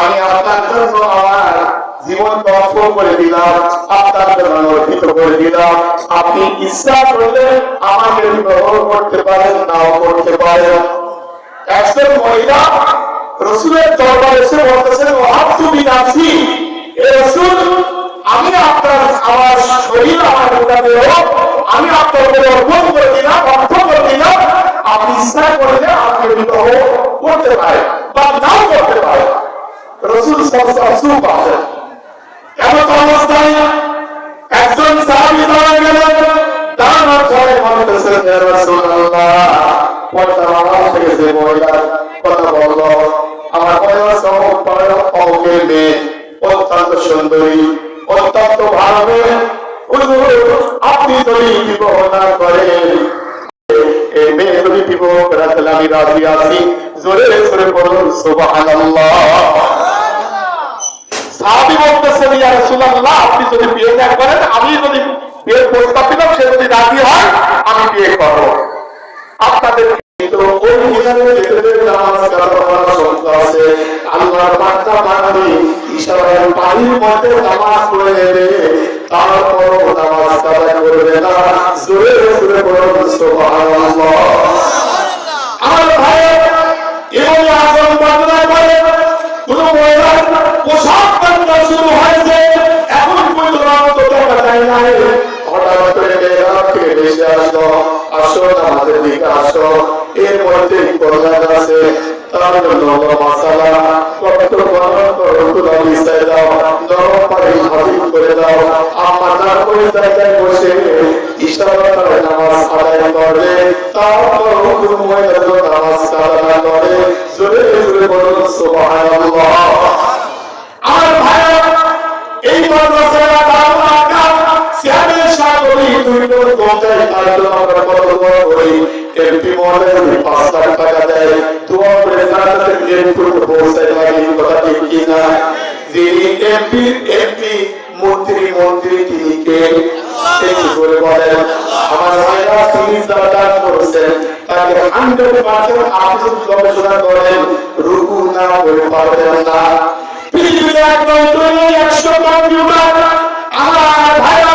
আমি আপনার জন্য আমার জীবন করে দিলাম, আপনার জন্য অর্পিত করে দিলাম। আপনি ইচ্ছা করলে আমাকে গ্রহণ করতে পারেন, নাও করতে পারেন। একজন মহিলা এ আমি আপনার, আমার শরীর, আমার বিবাহ করতে পারেন বা নাও করতে পারেন রসুল চুপ আছেন এমন অবস্থায় একজন সাহাবি দাঁড়া গেলেন দাঁড়ানোর পরে বলতেছেন "ইয়া রাসূলুল্লাহ পর্দা আপনি যদি বিবাহ না করেন করাতে আমি রাজি আছি জোরে জোরে বলুন সুবহানাল্লাহ সাহাবী বলতেছেন ইয়া রাসূলুল্লাহ আপনি যদি বিয়ে না। করেন আমি যদি বিয়ের প্রস্তাব দিলাম সে যদি রাজি হয় আমি বিয়ে করব আপনাদের আল্লাহর জোরে জোরে বলুন, সুবহানাল্লাহ। আসো, আমাদের দিকে আসো। এর মধ্যে কল্যাণ আছে, তার জন্য মশালা কত বর্ণন করো তুলা বিস্তায় দাও, নরম পানি হাজির করে দাও। আমার তার করে তারপর এমপি মহলে পাঁচ লাখ টাকা দেয় মিরপুর পৌঁছায় লাগে কথা ঠিক কিনা যিনি এমপি এমপি মন্ত্রী মন্ত্রী, তিনি কে? আমার ভাইরা তিনি তাকে হান্ড্রেড পার্সেন্ট আপনি গবেষণা করেন, রুকু না করে পারবেন না। পৃথিবীর একশো কম্পিউটার, আমার ভাইরা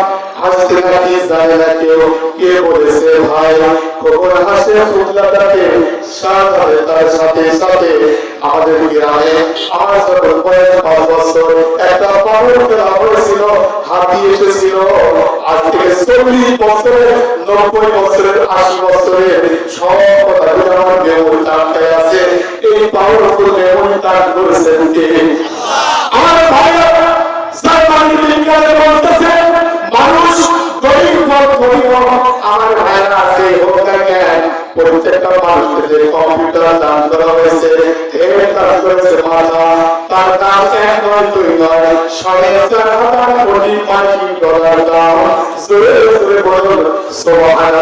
নাকি জানে কে বলেছে, ভাই, খবর হাসে ফুটলাটাকে সাথে তার সাথে সাথে। আমাদের গ্রামে আমার যখন বয়স পাঁচ বছর, একটা পাগল খেলা হয়েছিল হাতি এসেছিল। আজ থেকে চল্লিশ বছরের নব্বই বছরের, আশি বছরের সব কথাগুলো আমার মেমোরি টানটায় আছে। এই পাগল মেমোরি টান করেছেন কে? আমার ভাইরা বলতেছে মানুষ প্রত্যেকটা মানুষকে যে কম্পিউটার দান করা হয়েছে, হেড দান করেছে মাথা, তার দাম। এক নয় দুই নয় সাড়ে চার হাজার কোটি পাঁচটি ডলার দাম জোরে জোরে বলুন, আল্লাহ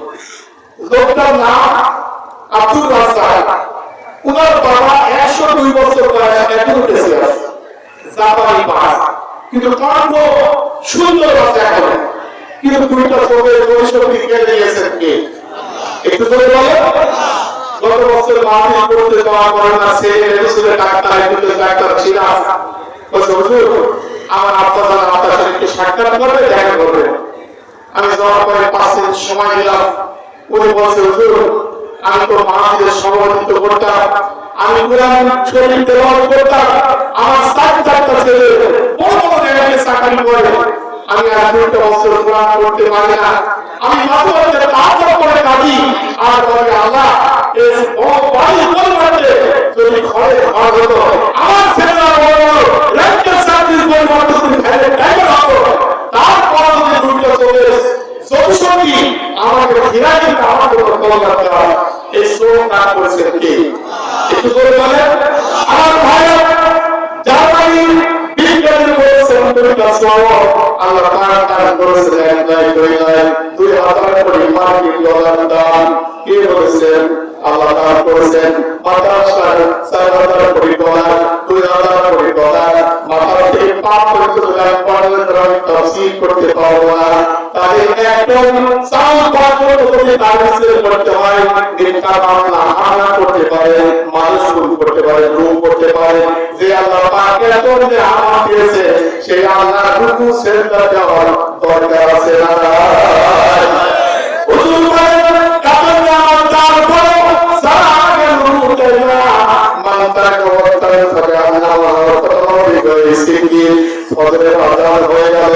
লোকটার নাম আব্দুল রাজ্জাক। উনার বাবা একশো দুই বছর বয়স কিন্তু কণ্ঠ সুন্দর আছে এখন। কিন্তু দুইটা চোখের ভবিষ্যৎ কেড়ে নিয়েছেন কে? একটু ধরে বলে গত বছর মাহফিল করতে যাওয়া করে না সে এডিসিতে ডাক্তার কিন্তু ডাক্তার ছিল। বলছে আমার আব্বা জানা আপনার সাথে একটু সাক্ষাৎ করবে, দেখা করবে। আমি যাওয়ার পরে পাঁচ দিন সময় দিলাম। বলছে, হুজুর, আমি তো মাহফিলের সভাপতিত্ব করতাম, আমি কোরআন শরীফ তেলাওয়াত করতাম, আমার সাত চারটা ছেলে বড় বড় জায়গায় চাকরি করে। আমি আর দুইটা বছর কোরআন করতে পারি না। আমি মাঝে মাঝে তাড়াতাড়ি করে কাঁদি। আর বলে, আল্লাহ, এই বড় বাড়ি পরিবারে যদি ঘরে ঘর হতো তারপর আমাকে ফিরাই কল করতে হয় এই শ্রম কাজ করেছে কে? একটু করে বলেন। আমার ভাই জার্মানি বিজ্ঞানী বলেছেন দুইটা শ্রম আল্লাহ তার কাজ করেছে এক নয় দুই নয় দুই হাজার কোটি মার্কিন ডলার দান কে তার করেছেন না যদি তারিখের করতে হয় নির্কা মামলা হামলা করতে পারে মানুষ খুন করতে পারে রূপ করতে পারে, যে আল্লাহ পাকে এত যে আমার দিয়েছে, সেই আল্লাহ টুকু সেন্টার দেওয়ার দরকার আছে হয়ে গেল।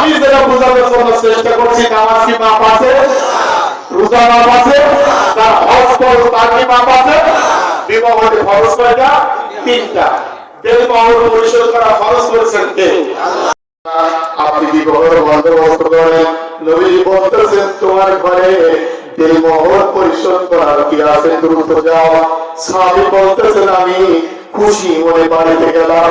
আমি যেটা বোঝানোর জন্য চেষ্টা করছি নামাজ কি মাপ আছে? রোজা মাপ আছে? তার হজ খরচ তার কি আছে? খরচ কয়টা? তিনটা। পরিশোধ করা খরচ করেছেন আপনি বিবাহের বন্দোবস্ত করেন? নবী বলতেছেন, তোমার ঘরে পরিশোধ করার কি আছে? দ্রুত যাও। স্বামী বলতেছেন, আমি খুশি, মনে বাড়িতে গেলাম।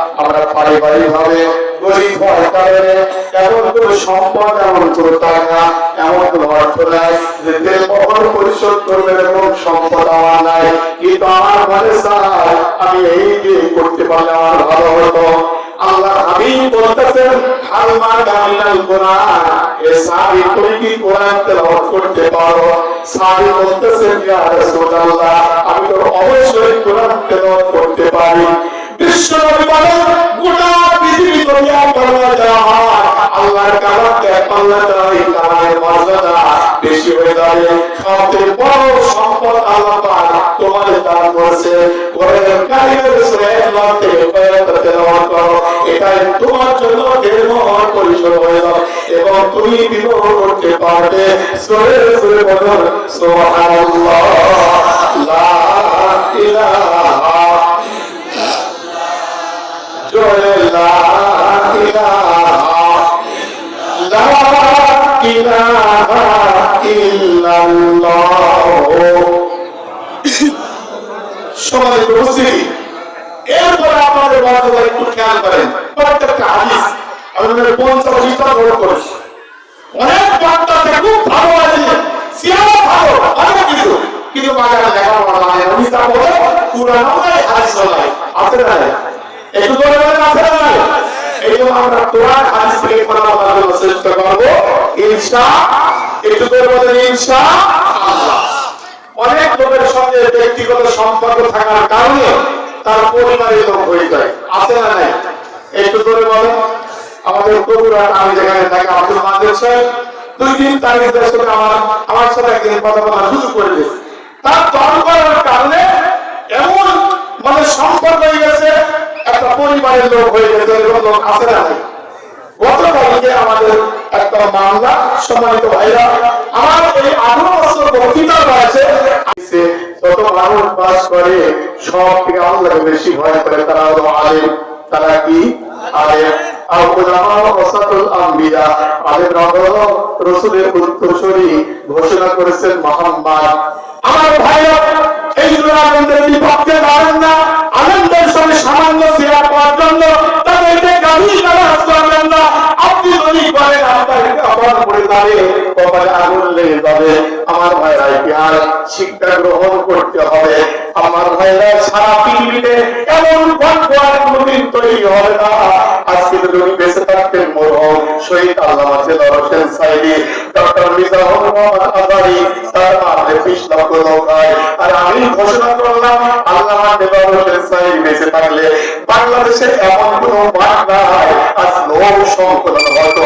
আমরা পারিবারিক ভাবে গরিব এমন কোন সম্পদ, এমন কোন টাকা, এমন কোন অর্থ নাই যে পরিশোধ করবে এরকম সম্পদ আমার নাই। কিন্তু আমার মনে আমি এই দিয়ে করতে পারলে আমার ভালো হতো। আল্লাহ হাবিব বলতেছেন হালমা এ তুমি কি কোরআন তেলাওয়াত করতে পারো? বলতেছেন, ইয়া রাসূলুল্লাহ, আমি তো অবশ্যই কোরআন তেলাওয়াত করতে পারি। বিশ্ব বলেন গোটা পৃথিবী দুনিয়া পাল্লা দেওয়া আল্লাহর কালামকে পাল্লা দেওয়া কালামের মর্যাদা বেশি হয়ে যাবে। সবচেয়ে বড় সম্পদ আল্লাহ পাক তোমাদের দান করেছে। কোরআনের কারিমের সূরা ইখলাস থেকে কয়েক তেলাওয়াত করো। এটাই তোমার জন্য দেড় মহৎ হয়ে যাবে। এবং তুমি বিবাহ করতে পারবে। সরে সরে বলুন সুবহানাল্লাহ, লা অনেক ভালো আছে। সিয়ারা ভালো কিন্তু বাজারে লেখা পড়া নাই। আমি তা বলে পুরানো নাই একটু আমরা কোরআন কথা বলার জন্য চেষ্টা করব ইনশা একটু করে বলেন ইনশা অনেক লোকের সঙ্গে ব্যক্তিগত সম্পর্ক থাকার কারণে তার পরিবারের লোক হয়ে যায়। আছে না নাই? একটু করে বলেন আমাদের কবুরা আমি যেখানে থাকি, আব্দুল মাজিদ সাহেব, দুই দিন তারিখ দেশ করে আমার আমার সাথে একদিন কথা বলা শুরু করে তার দল করার কারণে এমন মানে সম্পর্ক হয়ে গেছে, একটা পরিবারের লোক হয়ে গেছে, এরকম লোক আছে না গত তারিখে আমাদের একটা মামলা সম্মানিত ভাইরা, আমার এই আঠারো বছর বক্তৃতা রয়েছে। যত মানুষ বাস করে সব থেকে বেশি ভয় করে তারা হলো আলেম। তারা কি? আলেম। ঘোষণা করেছেন আমার এই বিপক্ষে আলেমদের সঙ্গে সামান্য শেয়ার করার জন্য যাবে কপালে আগুন লেগে যাবে। আমার ভাইরা ইতিহাস শিক্ষা গ্রহণ করতে হবে। আমার ভাইরা সারা পৃথিবীতে এমন কোনদিন তৈরি হবে না। আজকে যদি বেঁচে থাকতেন মরহম শহীদ ডক্টর মোহাম্মদ আজারি তার হয় আর আমি ঘোষণা করলাম আল্লামা জেলার বেঁচে থাকলে বাংলাদেশে এমন কোনো মাঠ নাই। আজ লোক সংকলন হয়তো